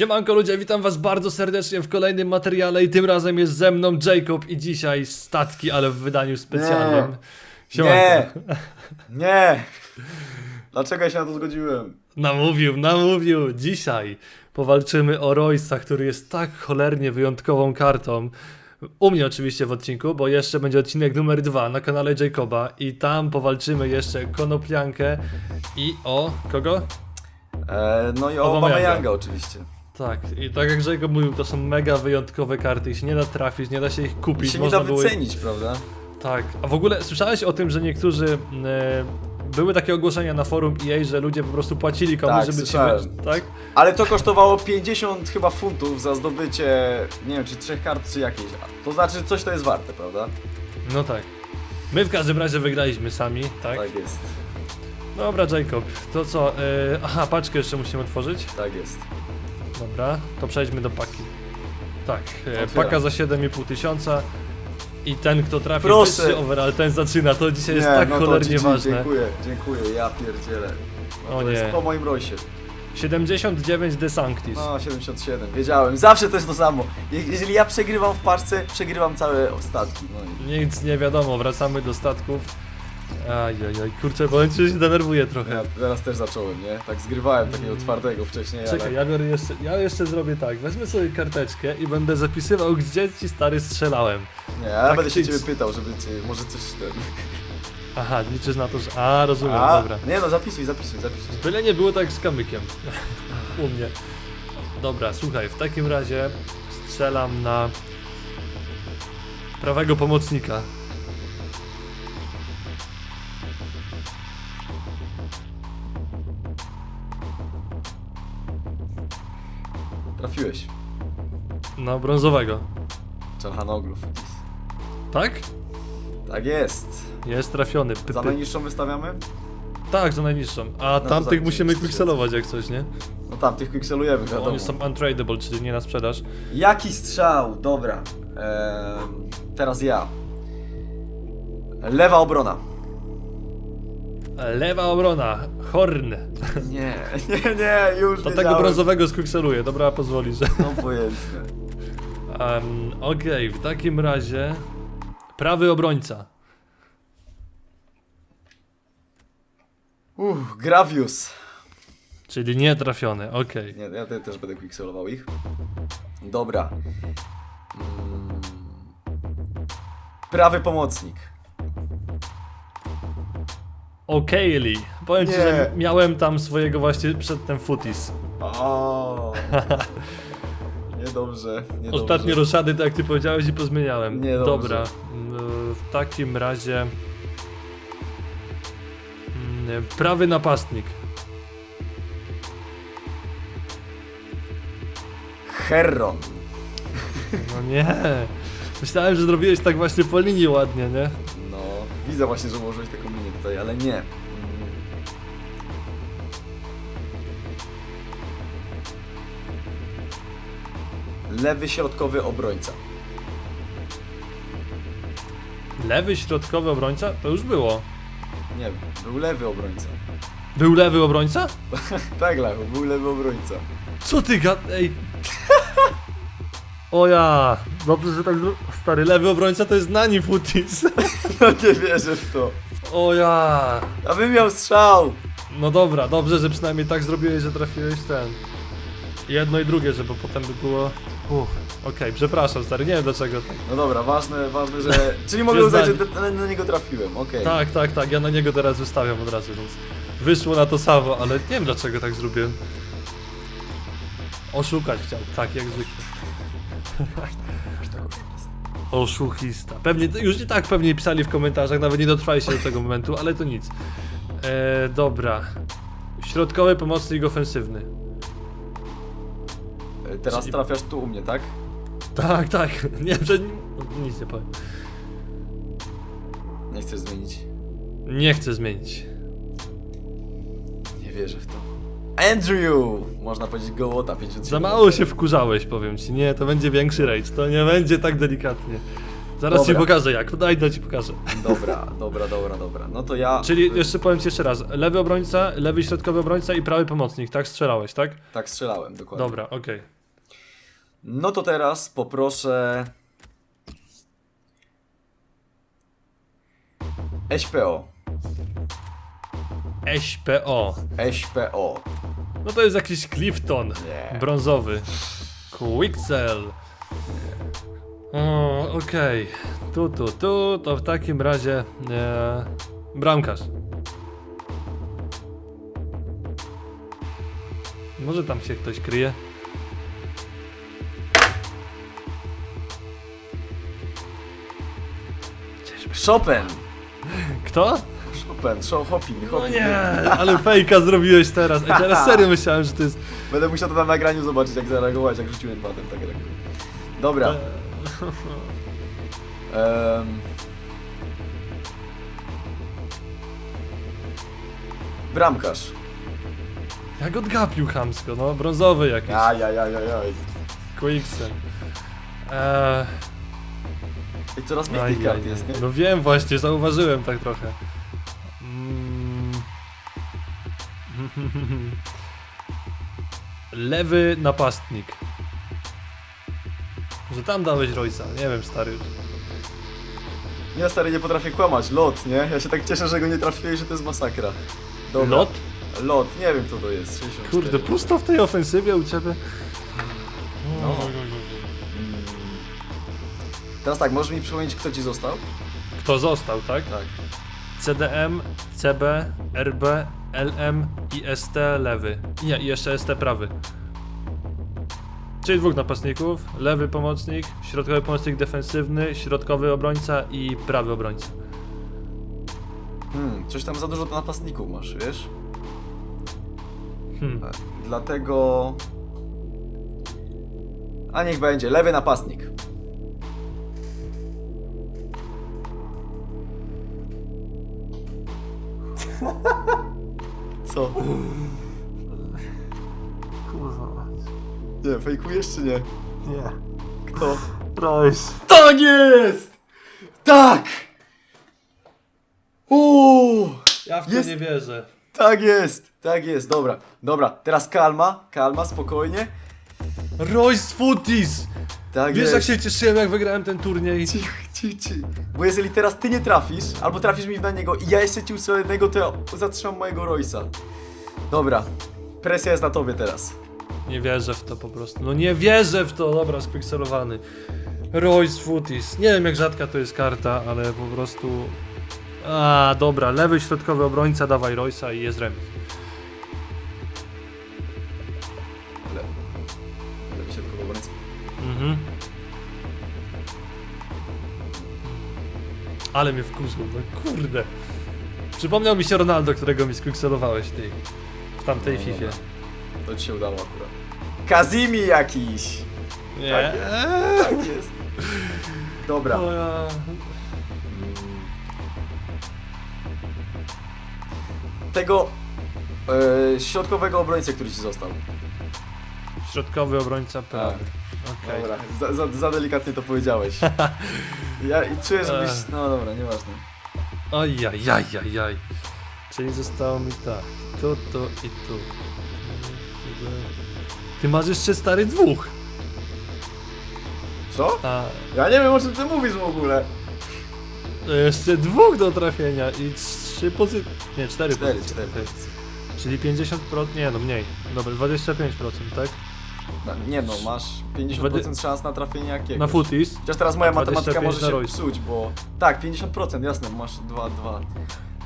Siemanko ludzie, witam was bardzo serdecznie w kolejnym materiale i tym razem jest ze mną Jacob i dzisiaj statki, ale w wydaniu specjalnym. Nie! Nie! Dlaczego ja się na to zgodziłem? Namówił, namówił. Dzisiaj powalczymy o Roysa, który jest tak cholernie wyjątkową kartą. U mnie oczywiście w odcinku, bo jeszcze będzie odcinek numer dwa na kanale Jacoba i tam powalczymy jeszcze Konopliankę i o kogo? E, no i o Obama. Yanga oczywiście. Tak, i tak jak Jacob mówił, to są mega wyjątkowe karty i się nie da trafić, nie da się ich kupić. I się nie można da było- wycenić, prawda? Tak, a w ogóle słyszałeś o tym, że niektórzy. E, były takie ogłoszenia na forum EA, że ludzie po prostu płacili komuś, Tak, żeby ci. słyszałem. wy- Tak? Ale to kosztowało 50 chyba funtów za zdobycie, nie wiem, czy trzech kart, czy jakieś. To znaczy, coś to jest warte, prawda? No tak. My w każdym razie wygraliśmy sami, tak? Tak jest. Dobra, Jacob, to co? E, aha, paczkę jeszcze musimy otworzyć. Tak jest. Dobra, to przejdźmy do paki. Tak, e, Otwieram. paka za 7,5 tysiąca. I ten, kto trafi Proszę. wyższy overall, ten zaczyna. To dzisiaj jest tak no to cholernie GG, ważne. Dziękuję, dziękuję, ja pierdzielę. No O to nie. jest po moim rojsie. 79 De Sanctis. No, 77, wiedziałem. Zawsze to jest to samo. Je- Jeżeli ja przegrywam w parce, przegrywam całe ostatki. No i... Nic nie wiadomo, wracamy do statków. Ajajaj, kurczę, powiem ci, że się denerwuję trochę. Ja teraz też zacząłem, nie? Tak zgrywałem takiego twardego wcześniej, Czekaj, ale... ja biorę jeszcze, ja jeszcze zrobię tak, wezmę sobie karteczkę i będę zapisywał, gdzie ci stary strzelałem. Nie, ja będę się ciebie pytał, żeby cię, może coś ten... Aha, liczysz na to, że... A, rozumiem, A, dobra. nie no, zapisuj, zapisuj, zapisuj. Byle nie było tak z kamykiem. U mnie. Dobra, słuchaj, w takim razie strzelam na prawego pomocnika. Trafiłeś. Na brązowego. Czarhanoglów. Tak? Tak jest. Jest trafiony. Py, Za py. najniższą wystawiamy? Tak, za najniższą. A to tamtych za- musimy quickselować jak coś, nie? No tam, tych pikselujemy, wiadomo. Oni są untradable, czyli nie na sprzedaż. Jaki strzał? Dobra. Teraz ja. Lewa obrona. Lewa obrona, Horn. Nie, nie, nie, już To tego brązowego skwikseluję, dobra, pozwoli, że... No pojętne. Um, Okej, w takim razie... Prawy obrońca. Uff, Gravius. Czyli nie trafiony, okej. Nie, ja te, też będę quickselował ich. Dobra. Mm. Prawy pomocnik. Okejli. Powiem ci, Nie. że miałem tam swojego właśnie przedtem futis. O. Niedobrze, niedobrze. Ostatnie roszady, tak jak ty powiedziałeś i pozmieniałem. Nie, dobrze. Dobra, mm, w takim razie... mm, Prawy napastnik. Herron. No nie. Myślałem, że zrobiłeś tak właśnie po linii ładnie, nie? No, widzę właśnie, że ułożyłeś taką linię tutaj, ale nie. Lewy środkowy obrońca. Lewy środkowy obrońca? To już było. Nie, był lewy obrońca. Był lewy obrońca? Tak, Lachu, był lewy obrońca. Co ty gad... Ej. O ja. Dobrze, że tak... Stary, lewy obrońca to jest nani futis. No nie wierzę w to. O ja. A bym miał strzał! No dobra, dobrze, że przynajmniej tak zrobiłeś, że trafiłeś ten. Jedno i drugie, żeby potem by było... Uff, okej, przepraszam stary, nie wiem dlaczego tak. No dobra, ważne, ważne, że... Czyli mogę uznać, że na, na niego trafiłem, okej. Tak, tak, tak, ja na niego teraz wystawiam od razu, więc wyszło na to samo, ale nie wiem dlaczego tak zrobiłem. Oszukać chciał, tak jak zwykle. Oszukista. Pewnie, już i tak pewnie pisali w komentarzach, nawet nie dotrwaliście do tego momentu, ale to nic. E, dobra. Środkowy pomocnik ofensywny. E, Teraz Czyli- trafiasz tu u mnie, tak? Tak, tak, nie, że nic nie powiem. Nie chcesz zmienić? Nie chcę zmienić. Nie wierzę w to. Andrew! Można powiedzieć gołota 50 Za mało się wkurzałeś, powiem ci. Nie, to będzie większy rage, to nie będzie tak delikatnie. Zaraz ci Dobra. pokażę jak, daj, ci pokażę. Dobra, dobra, dobra, dobra. No to ja... Czyli jeszcze powiem ci jeszcze raz, lewy obrońca, lewy środkowy obrońca i prawy pomocnik, tak? Strzelałeś, tak? Tak strzelałem, dokładnie. Dobra, okej. No to teraz poproszę... SPO. SPO. SPO. No to jest jakiś Clifton. Brązowy. Quixel. O, okej. Tu, tu, tu, to w takim razie e, bramkarz. Może tam się ktoś kryje? Chopin. Kto? Chopin, Scho- Hopin, No nie, ale fejka zrobiłeś teraz. Ej, teraz serio myślałem, że to jest... Będę musiał to na nagraniu zobaczyć, jak zareagować, jak rzuciłem patem tak lekko. Dobra. E, Em. Bramkarz. Jak odgapił chamsko, no, brązowy jakiś. Ajajajajaj. Quixel. Eee, I coraz mniej tych kart jest, nie? No wiem właśnie, zauważyłem tak trochę. Lewy napastnik. Że tam dałeś Roysa, nie wiem stary. Ja stary nie potrafię kłamać, lot, nie? Ja się tak cieszę, że go nie trafiłeś, że to jest masakra. Dobra. Lot? Lot, nie wiem kto to jest, 64. Kurde, pusto w tej ofensywie u ciebie. No. Mm. Teraz tak, możesz mi przypomnieć kto ci został? Kto został, tak? Tak. CDM, CB, RB, LM i ST lewy. Nie, i jeszcze ST prawy. Czyli dwóch napastników, lewy pomocnik, środkowy pomocnik defensywny, środkowy obrońca i prawy obrońca. Hmm, coś tam za dużo napastników masz, wiesz? Hmm. E, Dlatego... A niech będzie, lewy napastnik. Co? Kurwa. Nie, fejkujesz czy nie? Nie. Kto? Royce. Tak jest! Tak! Uuu! Ja w to Jest- nie wierzę. Tak jest! Tak jest, dobra. Dobra, teraz kalma, kalma, spokojnie. Royce Footies! Tak Wiesz jest. jak się cieszyłem jak wygrałem ten turniej? Cich, Bo jeżeli teraz ty nie trafisz, albo trafisz mi na niego i ja jeszcze ci ustrzelę jednego, to ja zatrzymam mojego Roysa. Dobra, presja jest na tobie teraz. Nie wierzę w to po prostu. No nie wierzę w to, dobra, spikselowany. Royce Footies. Nie wiem jak rzadka to jest karta, ale po prostu... A, dobra, lewy środkowy obrońca, dawaj Royce'a i jest remis. Ale mnie wkurzył, no kurde. Przypomniał mi się Ronaldo, którego mi spikselowałeś ty. W tamtej No, Fifie. To ci się udało akurat. Kazimi jakiś! Nie. Tak jest. Tak jest. Dobra. O ja... Tego e, środkowego obrońcę, który ci został. Środkowy obrońca prawy. Okej. Dobra, za, za, za delikatnie to powiedziałeś. Ja i czuję, żebyś... No dobra, nieważne. Ojajajajaj. Czyli zostało mi tak. Tu, tu i tu. Ty masz jeszcze stary dwóch. Co? A Ja nie wiem o czym ty mówisz w ogóle. jeszcze dwóch do trafienia i trzy pozycje. Nie, cztery, Cztery, pozycje. cztery. Czyli 50%, nie no mniej. Dobra, 25%, tak? No, nie no, masz 50% szans na trafienie jakiegoś. Na footies. Chociaż teraz moja A matematyka 25 może na się Royce. psuć, bo... Tak, 50%, jasne, masz 2, 2.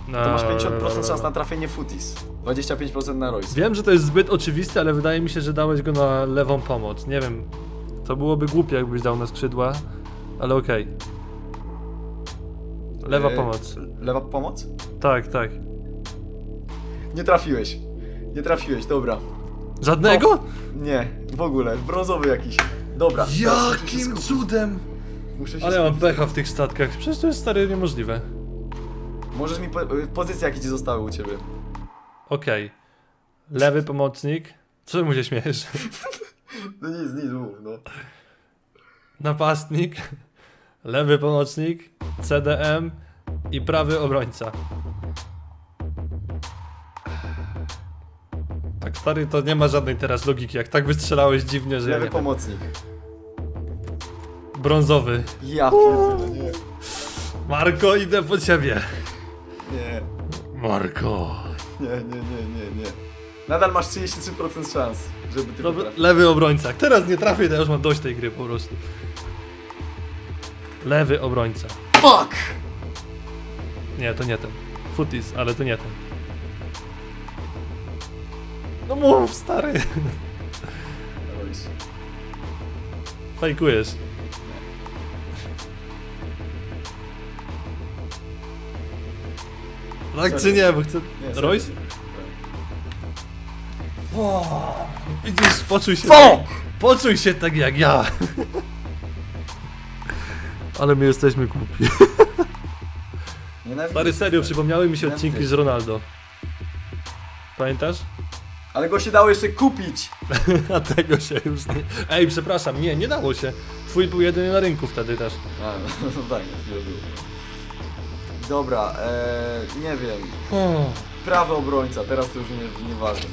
Na... To masz 50% szans na trafienie footies. 25% na Royce. Wiem, że to jest zbyt oczywiste, ale wydaje mi się, że dałeś go na lewą pomoc. Nie wiem. To byłoby głupie, jakbyś dał na skrzydła, ale okej. Lewa E, pomoc. Lewa pomoc? Tak, tak. Nie trafiłeś. Nie trafiłeś, dobra. Żadnego? Nie, w ogóle, brązowy jakiś. Dobra. teraz muszę się Jakim skupić. cudem? Muszę się Ale ja mam skupić. pecha w tych statkach. Przecież to jest stary niemożliwe. Możesz mi po y, pozycje jakie ci zostały u ciebie. Okej. Lewy pomocnik. Czemu się śmiejesz? No nic, nic mów, no. Napastnik. lewy pomocnik, CDM i prawy obrońca. Stary, to nie ma żadnej teraz logiki. Jak tak wystrzelałeś dziwnie, że ja Lewy wiem. pomocnik. brązowy. Ja pierdolę, nie. Marko, idę po ciebie. Nie, Marko. nie, nie, nie, nie, nie. Nadal masz 33% szans, żeby ty Dobra, potrafił. lewy obrońca. Jak teraz nie trafię, to ja już mam dość tej gry po prostu. Lewy obrońca. Fuck! Nie, to nie ten. Futis, ale to nie ten. No mów, stary. Fajkujesz. Tak czy nie, bo chcę... Nie. Royce? Widzisz, poczuj się... Fuck! Poczuj się tak jak ja. Ale my jesteśmy głupi. Nienawidzę Stary, serio, stary. przypomniały mi się odcinki z. Ronaldo. Pamiętasz? Ale go się dało jeszcze kupić! A tego się już nie... Ej, przepraszam, nie, nie dało się. Twój był jedyny na rynku wtedy też. A, no, no tak, na chwilę było. Dobra, eee, nie wiem. Prawy obrońca, teraz to już nie, nie ważne.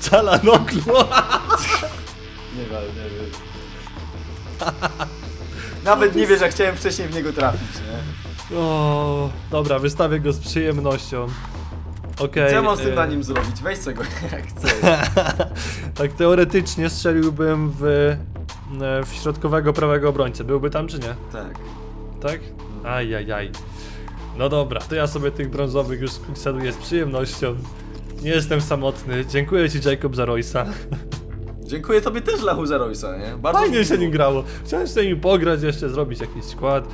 Calanoglu! Nie ważne, nie wiem. Nawet nie wiesz, jak chciałem wcześniej w niego trafić, nie? O, dobra, wystawię go z przyjemnością. Okej. Co ja mam z tym e, na nim zrobić? Weź sobie go jak chcesz. Tak teoretycznie strzeliłbym w, e, w środkowego prawego obrońcę. Byłby tam czy nie? Tak. Tak? Ajajaj. No dobra, to ja sobie tych brązowych już sceluję z przyjemnością. Nie jestem samotny. Dziękuję ci Jacob za Roysa. Dziękuję tobie też, Lachu, za Roysa, nie? Bardzo Fajnie się nim grało. Chciałem z nim pograć, jeszcze zrobić jakiś skład.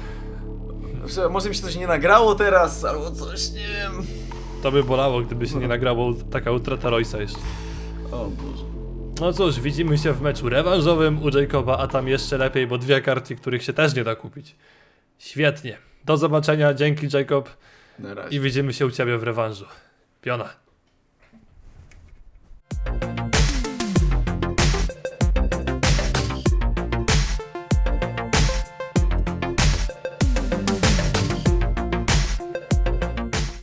Może mi się coś nie nagrało teraz, albo coś, nie wiem. To by bolało, gdyby się nie nagrało taka utrata Roysa jeszcze. O Boże. No cóż, widzimy się w meczu rewanżowym u Jacoba, a tam jeszcze lepiej, bo dwie karty, których się też nie da kupić. Świetnie. Do zobaczenia, dzięki Jacob i widzimy się u ciebie w rewanżu. Piona.